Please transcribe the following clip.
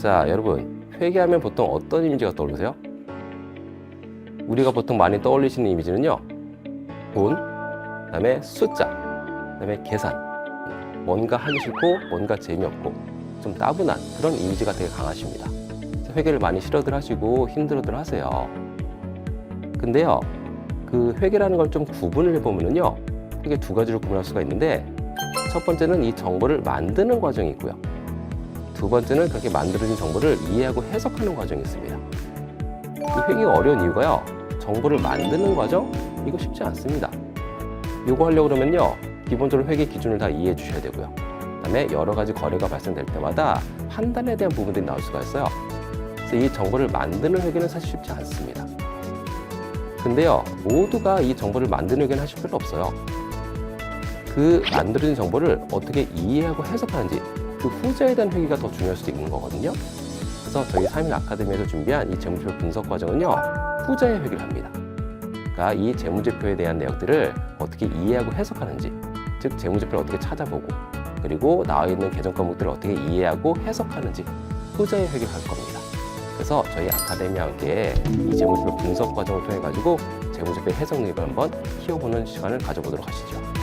자, 여러분, 회계하면 보통 어떤 이미지가 떠오르세요? 우리가 보통 많이 떠올리시는 이미지는요. 돈, 그다음에 숫자, 그다음에 계산. 뭔가 하기 싫고 뭔가 재미없고 좀 따분한 그런 이미지가 되게 강하십니다. 회계를 많이 싫어들 하시고 힘들어들 하세요. 근데요, 그 회계라는 걸 좀 구분을 해보면은요, 크게 두 가지로 구분할 수가 있는데, 첫 번째는 이 정보를 만드는 과정이 있고요. 두 번째는 그렇게 만들어진 정보를 이해하고 해석하는 과정이 있습니다. 이 회계가 어려운 이유가요, 정보를 만드는 과정? 이거 쉽지 않습니다. 이거 하려고 그러면요, 기본적으로 회계 기준을 다 이해해 주셔야 되고요. 그다음에 여러 가지 거래가 발생될 때마다 판단에 대한 부분들이 나올 수가 있어요. 그래서 이 정보를 만드는 회계는 사실 쉽지 않습니다. 근데요, 모두가 이 정보를 만드는 회계는 하실 필요 없어요. 그 만들어진 정보를 어떻게 이해하고 해석하는지 그 후자에 대한 회계가 더 중요할 수도 있는 거거든요. 그래서 저희 사민 아카데미에서 준비한 이 재무제표 분석 과정은요, 후자의 회계를 합니다. 그러니까 이 재무제표에 대한 내역들을 어떻게 이해하고 해석하는지, 즉 재무제표를 어떻게 찾아보고 그리고 나와 있는 계정 과목들을 어떻게 이해하고 해석하는지 후자의 회계를 할 겁니다. 그래서 저희 아카데미와 함께 이 재무제표 분석 과정을 통해 가지고 재무제표 해석 능력을 한번 키워보는 시간을 가져보도록 하시죠.